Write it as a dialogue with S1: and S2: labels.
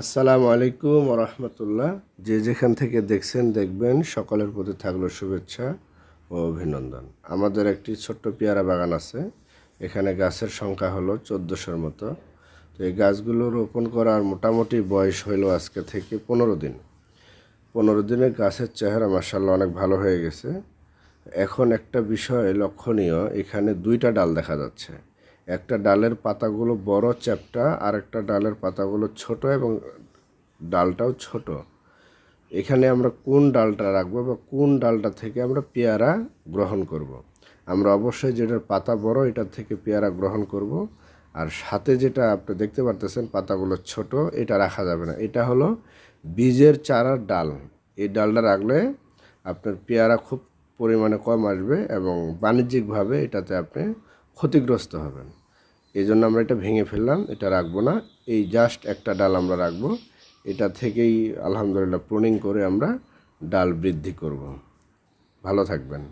S1: আসসালামু আলাইকুম রহমতুল্লাহ। যে যেখান থেকে দেখছেন, দেখবেন, সকলের প্রতি থাকল শুভেচ্ছা ও অভিনন্দন। আমাদের একটি ছোট্ট পেয়ারা বাগান আছে। এখানে গাছের সংখ্যা হলো চোদ্দোশোর মতো। তো এই গাছগুলো রোপণ করার মোটামুটি বয়স হইল আজকে থেকে পনেরো দিন। পনেরো দিনে গাছের চেহারা মার্শাল্লাহ অনেক ভালো হয়ে গেছে। এখন একটা বিষয় লক্ষণীয়, এখানে দুইটা ডাল দেখা যাচ্ছে। একটা ডালের পাতাগুলো বড় চ্যাপটা আর একটা ডালের পাতাগুলো ছোট এবং ডালটাও ছোট। এখানে আমরা কোন ডালটা রাখব বা কোন ডালটা থেকে আমরা পেয়ারা গ্রহণ করব। আমরা অবশ্যই যেটার পাতা বড়, এটার থেকে পেয়ারা গ্রহণ করব। আর সাথে যেটা আপনি দেখতে পারতেছেন, পাতাগুলো ছোট, এটা রাখা যাবে না। এটা হলো বীজের চারার ডাল। এই ডালটা রাখলে আপনার পেয়ারা খুব পরিমাণে কম আসবে এবং বাণিজ্যিকভাবে এটাতে আপনি ক্ষতিগ্রস্ত হবেন। এই জন্য আমরা এটা ভেঙে ফেললাম, এটা রাখব না। এই জাস্ট একটা ডাল আমরা রাখব। এটা থেকেই আলহামদুলিল্লাহ প্রুনিং করে আমরা ডাল বৃদ্ধি করব। ভালো থাকবেন।